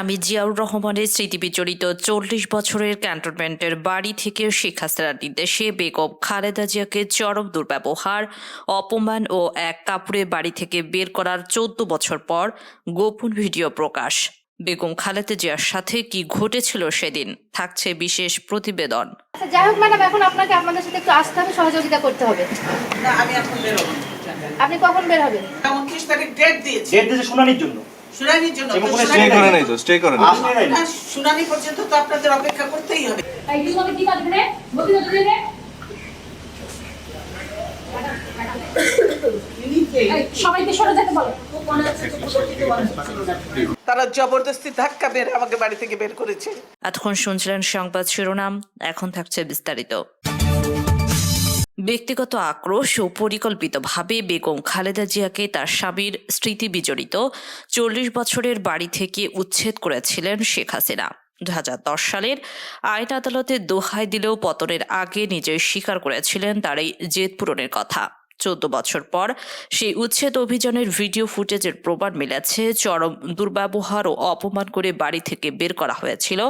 স্বামী জিয়াউর রহমানের স্মৃতি বিজড়িত চল্লিশ বছরের ক্যান্টনমেন্টের বাড়ি থেকে শেখ হাসিনার নির্দেশে বেগম খালেদা জিয়াকে চরম দুর্ব্যবহার অপমান ও এক কাপড়ে বাড়ি থেকে বের করার চোদ্দ বছর পর গোপন ভিডিও প্রকাশ। বেগম খালেদা জিয়ার সাথে কি ঘটেছিল সেদিন? থাকছে বিশেষ প্রতিবেদন। আচ্ছা যাই হোক ম্যাডাম এখন আপনাকে আপনাদের সাথে একটু আসতে হবে সহযোগিতা করতে হবে। না আমি এখন বেরোবো না। আপনি কখন বের হবেন? উনত্রিশ তারিখ ডেট দিয়েছি। ডেট দিয়েছে শুনানির জন্য। শুনানির জন্য এবং কোনো শুনানি করে নাই। নাই তো স্টে করে নাই। আসলে নাই। না, শুনানি পর্যন্ত তো আপনাদের অপেক্ষা করতেই হবে। সবাইকে সরে যেতে বলো। তারা জবরদস্তি ধাক্কা মেরে আমাকে বাড়ি থেকে বের করেছে। এতক্ষণ শুনছিলেন সংবাদ শিরোনাম এখন থাকছে বিস্তারিত। ব্যক্তিগত আক্রোশ ও পরিকল্পিতভাবে বেগম খালেদা জিয়াকে তার স্বামীর স্মৃতি বিজড়িত চল্লিশ বছরের বাড়ি থেকে উচ্ছেদ করেছিলেন শেখ হাসিনা। দু হাজার দশ সালের আইন আদালতে দোহাই দিলেও পতনের আগে নিজেই স্বীকার করেছিলেন তার এই জেদ পূরণের কথা। চোদ্দ বছর পর সেই উচ্ছেদ অভিযানের ভিডিও ফুটেজের প্রমাণ মিলেছে। চরম দুর্ব্যবহার ও অপমান করে বাড়ি থেকে বের করা হয়েছিল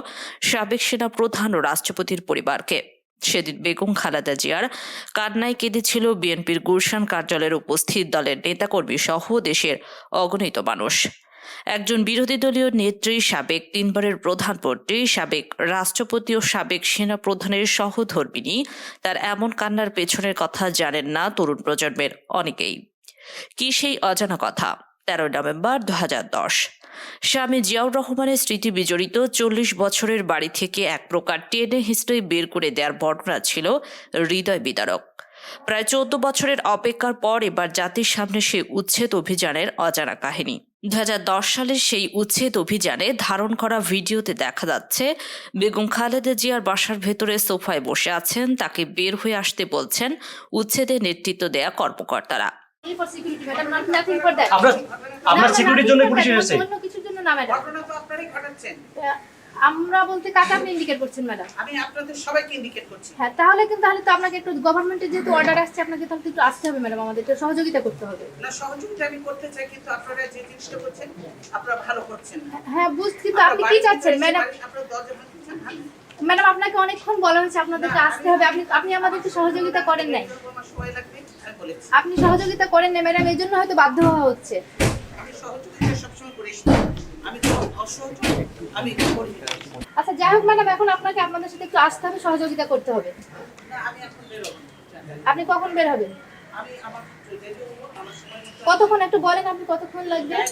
সাবেক সেনা প্রধান ও রাষ্ট্রপতির পরিবারকে। সেদিন বেগম খালেদা জিয়ার কান্নায় কেঁদেছিল বিএনপির গুলশান কার্যালয়ের উপস্থিত দলের নেতাকর্মী সহ দেশের অগণিত মানুষ। একজন বিরোধী দলীয় নেত্রী, সাবেক তিনবারের প্রধানমন্ত্রী সাবেক রাষ্ট্রপতি ও সাবেক সেনা প্রধানের সহধর্মিনী, তার এমন কান্নার পেছনের কথা জানেন না তরুণ প্রজন্মের অনেকেই। কি সেই অজানা কথা? তেরোই নভেম্বর দু হাজার দশ। স্বামী জিয়াউর রহমানের স্মৃতি বিজড়িত চল্লিশ বছরের বাড়ি থেকে এক প্রকার টেনে হিস্ট্রি বের করে দেওয়ার বর্ণনা ছিল হৃদয় বিদারক। প্রায় চোদ্দ বছরের অপেক্ষার পর এবার জাতির সামনে সেই উচ্ছেদ অভিযানের অজানা কাহিনী। দু হাজার দশ সালের সেই উচ্ছেদ অভিযানে ধারণ করা ভিডিওতে দেখা যাচ্ছে, বেগম খালেদা জিয়ার বাসার ভেতরে সোফায় বসে আছেন, তাকে বের হয়ে আসতে বলছেন উচ্ছেদে নেতৃত্ব দেয়া কর্মকর্তারা। For security madam not nothing for that আপনার সিকিউরিটির জন্য পুলিশ এসেছে কিছুর জন্য না ম্যাডাম ঘটনা তো আপনারাই ঘটাচ্ছেন। আমরা বলতে কাকে আপনি ইন্ডিকেট করছেন ম্যাডাম আমি আপনাদের সবাইকে ইন্ডিকেট করছি। হ্যাঁ তাহলে কিন্তু তাহলে তো আপনাকে একটু গভর্নমেন্টের যেহেতু অর্ডার আসছে আপনাকে তাহলে একটু আসতে হবে ম্যাডাম আমাদের। একটু সহযোগিতা করতে হবে। না সহযোগিতা আমি করতে চাই কিন্তু আপনারা যে জিনিসটা করছেন আপনারা ভালো করছেন হ্যাঁ বুঝছি কিন্তু আপনি কি চাচ্ছেন ম্যাডাম আপনারা দরজা হ্যাঁ? ম্যাডাম আপনাকে অনেকক্ষণ বলা হয়েছে আপনাদেরকে আসতে হবে। আপনি আপনি আমাদের একটু সহযোগিতা করেন নাই। সময় বলেছি। আপনি সহযোগিতা করেন না ম্যাডাম এই জন্য হয়তো বাধ্য হওয়া হচ্ছে। আমি সহযোগিতা সবসময় করি আমি তো অসহযোগ আমি করি আচ্ছা যাই হোক ম্যাডাম এখন আপনাকে আপনাদের সাথে একটু আসতে হবে সহযোগিতা করতে হবে। না আমি এখন বেরোবো না। আপনি কখন বের হবেন? আমি আমার হব কতক্ষণ একটু বলেন আপনি কতক্ষণ লাগবে? আমি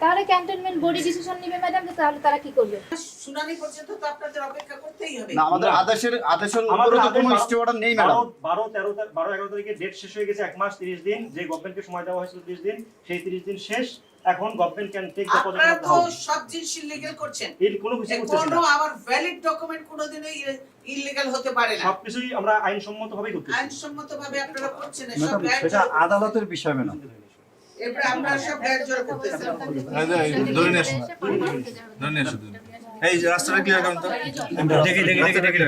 তাহলে ক্যান্টনমেন্ট বডি ডিসিশন নিবে ম্যাডাম তাহলে তারা কি করবে? শুনানি পর্যন্ত তো আপনাদের অপেক্ষা করতেই হবে। না আমাদের আদেশের আদেশের উপরে তো কোনো স্টে অর্ডার নেই ম্যাডাম বারো তেরো তা- বারো এগারো তারিখে ডেট শেষ হয়ে গেছে এক মাস তিরিশ দিন। যে গভর্নমেন্টকে সময় দেওয়া হয়েছিল তিরিশ দিন সেই তিরিশ দিন শেষ। এখন গভর্নমেন্ট ক্যান টেক দ্য আপনারা তো সব জিনিস ইলিগাল করছেন। এর কোনো কিছু করতেছি কোনো না আমার ভ্যালিড ডকুমেন্ট কোনোদিনই হতে পারে না। সবকিছুই আমরা আইনসম্মত ভাবেই করতেছি। আইনসম্মত ভাবে আপনারা করছেন সব আদালতের বিষয় ম্যাডাম। এরপরে আমরা সব গায়ের জোর করতেছি। যে, ধরে নিয়ে আসুন। ধরে নিয়ে আসুন এই রাস্তাটা ক্লিয়ার করুন তো। দেখি দেখি দেখি দেখি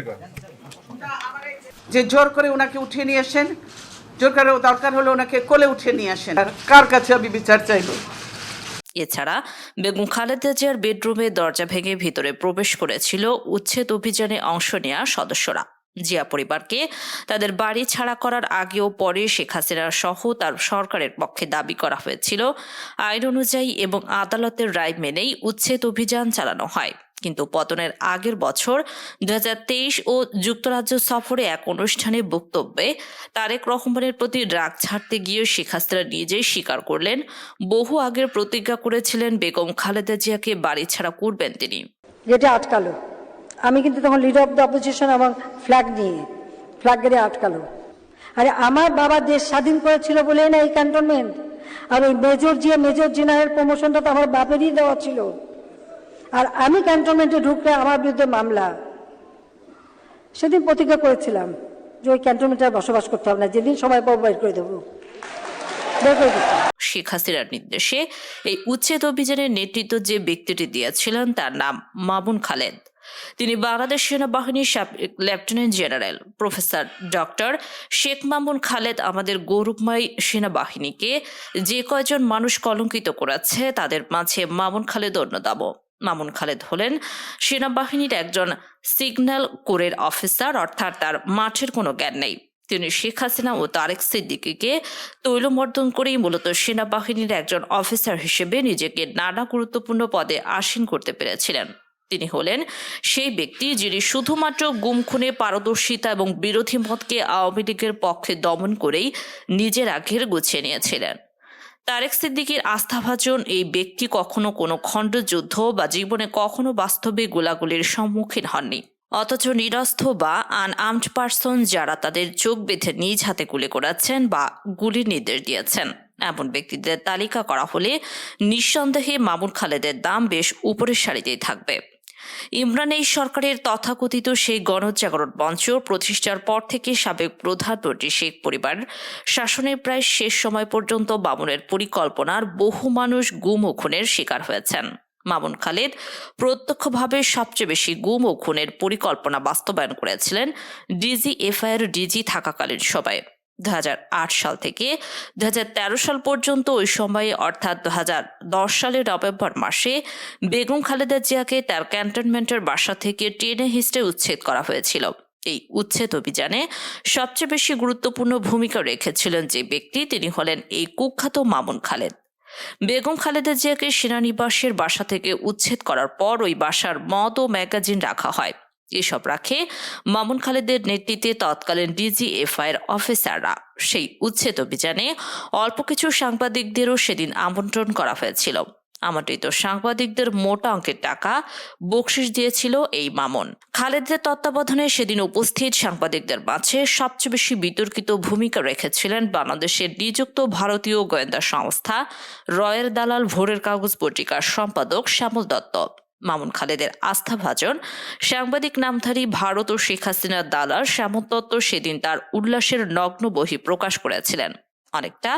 যে জোর করে ওনাকে উঠিয়ে নিয়ে আসেন জোর করে দরকার হলে ওনাকে কোলে উঠিয়ে নিয়ে আসেন। আর কার কাছে আমি বিচার চাইব? এছাড়া বেগম খালেদা জিয়ার বেডরুমে দরজা ভেঙে ভিতরে প্রবেশ করেছিল উচ্ছেদ অভিযানে অংশ নেওয়া সদস্যরা। জিয়া পরিবারকে। তাদের বাড়ি ছাড়া করার আগেও পরে শেখ হাসিনা সহ তার সরকারের পক্ষে দাবি করা হয়েছিল। আইন অনুযায়ী এবং আদালতের রায় মেনেই উচ্ছেদ অভিযান চালানো হয়। কিন্তু পতনের আগের বছর দু হাজার তেইশ ও যুক্তরাজ্য সফরে এক অনুষ্ঠানে বক্তব্যে তারেক রহমানের প্রতি রাগ ছাড়তে গিয়ে শেখ হাসিনা নিজেই স্বীকার করলেন, বহু আগের প্রতিজ্ঞা করেছিলেন বেগম খালেদা জিয়াকে বাড়ি ছাড়া করবেন তিনি। গেটে আটকালো। আমি কিন্তু তখন লিডার অফ দ্য অপোজিশন এবং ফ্ল্যাগ নিয়ে ফ্ল্যাগ গেটে আটকালো। আরে আমার বাবা দেশ স্বাধীন করেছিল বলেই না এই ক্যান্টনমেন্ট আর ওই মেজর জিয়া মেজর জেনারেল প্রমোশনটা তো আমার বাপেরই দেওয়া ছিল। আর আমি ক্যান্টনমেন্টে ঢুকলে আমার বিরুদ্ধে মামলা। সেদিন প্রতিজ্ঞা করেছিলাম যে ওই ক্যান্টনমেন্টে বসবাস করতে হবে না, যেদিন পাবো বের করে দেবো। শেখ হাসিনার নির্দেশে এই উচ্ছেদ অভিযানের নেতৃত্ব যে ব্যক্তিটি দিয়েছিলেন, তার নাম মামুন খালেদ। তিনি বাংলাদেশ সেনাবাহিনীর lieutenant general professor doctor Sheikh Mamun Khaled আমাদের গৌরবময় সেনাবাহিনীকে যে কয়জন মানুষ কলঙ্কিত করেছে, তাদের মাঝে মামুন খালেদ অন্যতম। মামুন খালেদ হলেন সেনাবাহিনীর একজন সিগন্যাল কোরের অফিসার, অর্থাৎ তার মাঠের কোনো জ্ঞান নেই। তিনি শেখ হাসিনা ও তারেক সিদ্দিকিকে তৈলমর্দন করেই মূলত সেনাবাহিনীর একজন অফিসার হিসেবে নিজেকে নানা গুরুত্বপূর্ণ পদে আসীন করতে পেরেছিলেন। তিনি হলেন সেই ব্যক্তি যিনি শুধুমাত্র গুম খুনে পারদর্শিতা এবং বিরোধী মতকে আওয়ামী লীগের পক্ষে দমন করেই নিজের আঘের গুছিয়ে নিয়েছিলেন। তারেক সিদ্দিকীর আস্থাভাজন এই ব্যক্তি কখনো কোনো খণ্ডযুদ্ধ বা জীবনে কখনো বাস্তবে গোলাগুলির সম্মুখীন হননি। অথচ নিরস্ত বা আনআর্মড পার্সন যারা তাদের চোখ বেঁধে নিজ হাতে গুলি করাচ্ছেন বা গুলির নির্দেশ দিয়েছেন। এমন ব্যক্তিদের তালিকা করা হলে নিঃসন্দেহে মামুন খালেদের দাম বেশ উপরের সারিতেই থাকবে। ইমরান এই সরকারের তথাকথিত সেই গণজাগরণ মঞ্চ প্রতিষ্ঠার পর থেকে সাবেক প্রধানমন্ত্রী শেখ পরিবার শাসনের প্রায় শেষ সময় পর্যন্ত মামুনের পরিকল্পনার বহু মানুষ গুম ও খুনের শিকার হয়েছেন। মামুন খালেদ প্রত্যক্ষভাবে সবচেয়ে বেশি গুম ও খুনের পরিকল্পনা বাস্তবায়ন করেছিলেন ডিজি এফআইআর ডিজি থাকাকালীন সবাই দু হাজার আট সাল থেকে দু হাজার তেরো সাল পর্যন্ত ওই সময়ে অর্থাৎ দু হাজার দশ সালের নভেম্বর মাসে বেগম খালেদা জিয়াকে তার ক্যান্টনমেন্টের বাসা থেকে ট্রেনে হিস্টে উচ্ছেদ করা হয়েছিল। এই উচ্ছেদ অভিযানে সবচেয়ে বেশি গুরুত্বপূর্ণ ভূমিকা রেখেছিলেন যে ব্যক্তি, তিনি হলেন এই কুখ্যাত মামুন খালেদ। বেগম খালেদা জিয়াকে সেনানিবাসের বাসা থেকে উচ্ছেদ করার পর ওই বাসার মদ ও ম্যাগাজিন রাখা হয়। এসব রাখে মামুন খালেদের নেতৃত্বে তৎকালীন ডিজিএফআইয়ের অফিসাররা। সেই উচ্ছেদ অভিযানে অল্প কিছু সাংবাদিকদেরও সেদিন আমন্ত্রণ করা হয়েছিল। আমন্ত্রিত সাংবাদিকদের মোটা অঙ্কের টাকা বকশিস দিয়েছিল এই মামুন। খালেদের তত্ত্বাবধানে সেদিন উপস্থিত সাংবাদিকদের মাঝে সবচেয়ে বেশি বিতর্কিত ভূমিকা রেখেছিলেন বাংলাদেশের নিযুক্ত ভারতীয় গোয়েন্দা সংস্থা রয়ের দালাল ভোরের কাগজ পত্রিকার সম্পাদক শ্যামল দত্ত। মামুন খালেদের আস্থাভাজন সাংবাদিক নামধারী ভারত ও শেখ হাসিনার দালাল শ্যামল দত্ত সেদিন তার উল্লাসের নগ্ন বহি প্রকাশ করেছিলেন। অনেকটা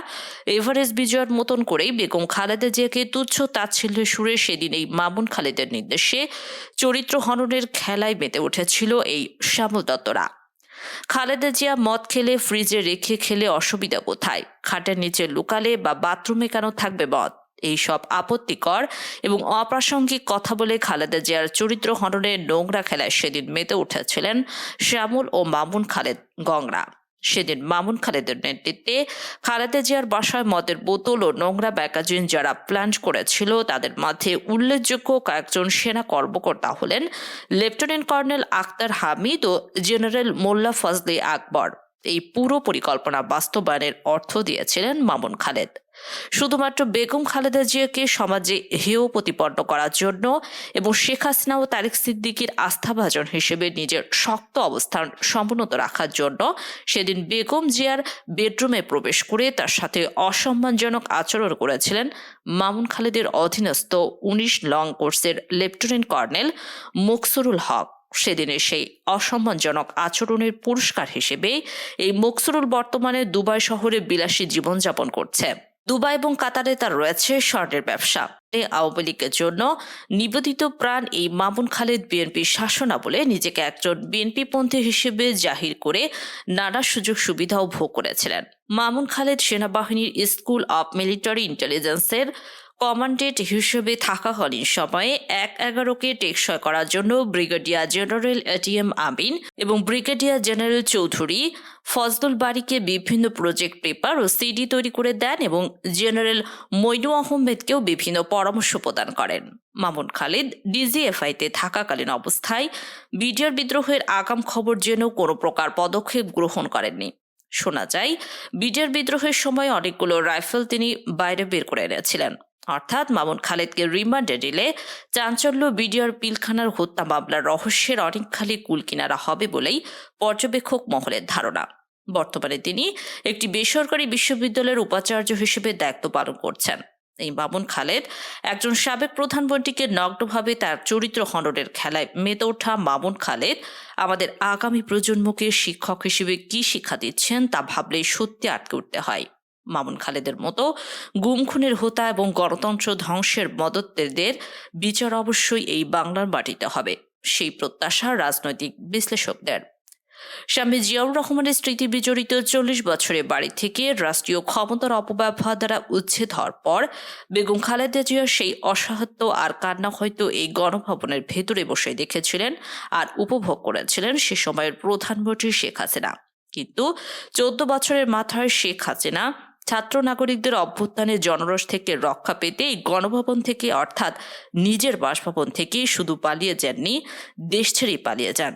এভারেস্ট বিজয়ের মতন করেই বেগম খালেদা জিয়াকে তুচ্ছ তাচ্ছিল্যের সুরে সেদিন এই মামুন খালেদের নির্দেশে চরিত্র হননের খেলায় মেতে উঠেছিল এই শ্যামল দত্তরা। খালেদা জিয়া মদ খেলে, ফ্রিজে রেখে খেলে অসুবিধা কোথায়? খাটের নিচে লুকালে বা বাথরুমে কেন থাকবে মদ? এইসব আপত্তিকর এবং অপ্রাসঙ্গিক কথা বলে খালেদা জিয়ার চরিত্র হননের নোংরা খেলায় সেদিন মেতে উঠেছিলেন শ্যামল ও মামুন খালেদ গংরা। সেদিন মামুন খালেদের নেতৃত্বে খালেদা জিয়ার বাসায় মদের বোতল ও নোংরা প্যাকেজিং যারা প্ল্যান করেছিল, তাদের মধ্যে উল্লেখযোগ্য কয়েকজন সেনা কর্মকর্তা হলেন লেফটেন্যান্ট কর্নেল আক্তার হামিদ ও জেনারেল মোল্লা ফজলি আকবর। এই পুরো পরিকল্পনা বাস্তবায়নের অর্থ দিয়েছিলেন মামুন খালেদ। শুধুমাত্র বেগম খালেদা জিয়াকে সমাজে হেয় প্রতিপন্ন করার জন্য এবং শেখ হাসিনা ও তারেক সিদ্দিকির আস্থাভাজন হিসেবে নিজের শক্ত অবস্থান সমুন্নত রাখার জন্য সেদিন বেগম জিয়ার বেডরুমে প্রবেশ করে তার সাথে অসম্মানজনক আচরণ করেছিলেন মামুন খালেদের অধীনস্থ উনিশ লং কোর্সের লেফটেন্যান্ট কর্নেল মকসুরুল হক। সেদিনের সেই অসম্মানজনক আচরণের পুরস্কার হিসেবে এই মুকসুরুল বর্তমানে দুবাই শহরে বিলাসী জীবনযাপন করছে। দুবাই এবং কাতারে তার রয়েছে স্বর্ণের ব্যবসা। আওয়ামী লীগের জন্য নিবেদিত প্রাণ এই মামুন খালেদ বিএনপির শাসনাবলে নিজেকে একজন বিএনপি পন্থী হিসেবে জাহির করে নানা সুযোগ সুবিধাও ভোগ করেছিলেন। মামুন খালেদ সেনাবাহিনীর স্কুল অব মিলিটারি ইন্টেলিজেন্সের কমান্ডেন্ট হিসেবে থাকাকালীন সময়ে এক এগারোকে টেকসই করার জন্য ব্রিগেডিয়ার জেনারেল এটিএম আমিন এবং ব্রিগেডিয়ার জেনারেল চৌধুরী ফজলুল বাড়িকে বিভিন্ন প্রজেক্ট পেপার ও সিডি তৈরি করে দেন এবং জেনারেল মইনু আহমেদকেও বিভিন্ন পরামর্শ প্রদান করেন। মামুন খালিদ, ডিজিএফআইতে থাকাকালীন অবস্থায় বিডিআর বিদ্রোহের আগাম খবর যেন কোনো প্রকার পদক্ষেপ গ্রহণ করেননি। শোনা যায়, বিডিআর বিদ্রোহের সময় অনেকগুলো রাইফেল তিনি বাইরে বের করে এনেছিলেন। অর্থাৎ মামুন খালেদকে রিমান্ডে দিলে চাঞ্চল্য বিডিআর পিলখানার হত্যা মামলার রহস্যের অনেকখানি কুল কিনারা হবে বলেই পর্যবেক্ষক মহলের ধারণা। বর্তমানে তিনি একটি বেসরকারি বিশ্ববিদ্যালয়ের উপাচার্য হিসেবে দায়িত্ব পালন করছেন। এই মামুন খালেদ একজন সাবেক প্রধানমন্ত্রীকে নগ্নভাবে তার চরিত্র হননের খেলায় মেতে ওঠা মামুন খালেদ আমাদের আগামী প্রজন্মকে শিক্ষক হিসেবে কি শিক্ষা দিচ্ছেন তা ভাবলেই সত্যি আটকে উঠতে হয়। মামুন খালেদের মতো গুম খুনের হোতা এবং গণতন্ত্র ধ্বংসের মদতদের বিচার অবশ্যই এই বাংলার মাটিতে হবে, সেই প্রত্যাশা রাজনৈতিক বিশ্লেষকদের। স্বামী জিয়াউর রহমানের স্মৃতি বিজড়িত চল্লিশ বছরের বাড়ি থেকে রাষ্ট্রীয় ক্ষমতার অপব্যবহার দ্বারা উচ্ছেদ হওয়ার পর বেগম খালেদা জিয়া সেই অসাহত্য আর কান্না হয়তো এই গণভবনের ভেতরে বসে দেখেছিলেন আর উপভোগ করেছিলেন সে সময়ের প্রধানমন্ত্রী শেখ হাসিনা। কিন্তু চোদ্দ বছরের মাথায় শেখ হাসিনা ছাত্র নাগরিকদের অভ্যুত্থানে জনরস থেকে রক্ষা পেতে এই গণভবন থেকে, অর্থাৎ নিজের বাসভবন থেকেই শুধু পালিয়ে যাননি, দেশ ছেড়েই পালিয়ে যান।